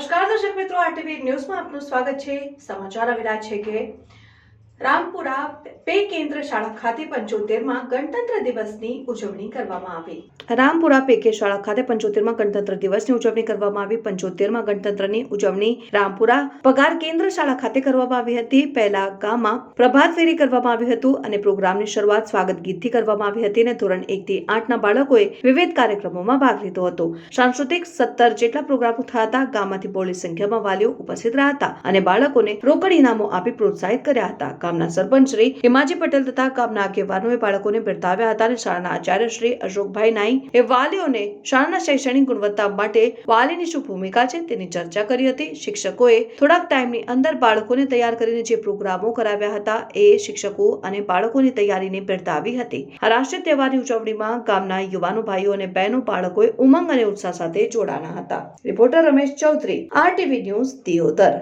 નમસ્કાર દર્શક મિત્રો આરટીવી ન્યૂઝમાં આપનું સ્વાગત છે. સમાચાર આવી રહ્યા છે કે રામપુરા પ્રભાત ફેરી કરવામાં આવી હતું અને પ્રોગ્રામની શરૂઆત સ્વાગત ગીતથી કરવામાં આવી હતી અને ધોરણ એક થી આઠના બાળકોએ વિવિધ કાર્યક્રમોમાં ભાગ લીધો હતો. સાંસ્કૃતિક સત્તર જેટલા પ્રોગ્રામો થયા હતા. ગામમાંથી બોલી સંખ્યામાં વાલીઓ ઉપસ્થિત રહ્યા હતા અને બાળકોને રોકડ ઇનામો આપી પ્રોત્સાહિત કર્યા હતા. ગામના સરપંચ શ્રી હિમાજી પટેલ તથા ગામના આગેવાનોએ બાળકોને બિરદાવ્યા હતા અને શાળાના આચાર્ય શ્રી અશોકભાઈ નાઈ એ વાલીઓને શાળાના શૈક્ષણિક ગુણવત્તા માટે વાલીની શું ભૂમિકા છે તેની ચર્ચા કરી હતી. શિક્ષકોએ થોડાક ટાઈમની અંદર બાળકોને તૈયાર કરીને જે પ્રોગ્રામો કરાવ્યા હતા એ શિક્ષકો અને બાળકોની તૈયારીને બિરદાવી હતી. આ રાષ્ટ્રીય તહેવારની ઉજવણીમાં ગામના યુવાનો ભાઈઓ અને બહેનો બાળકોએ ઉમંગ અને ઉત્સાહ સાથે જોડાણા હતા. Reporter Ramesh Chaudhary, RTV news Deodar.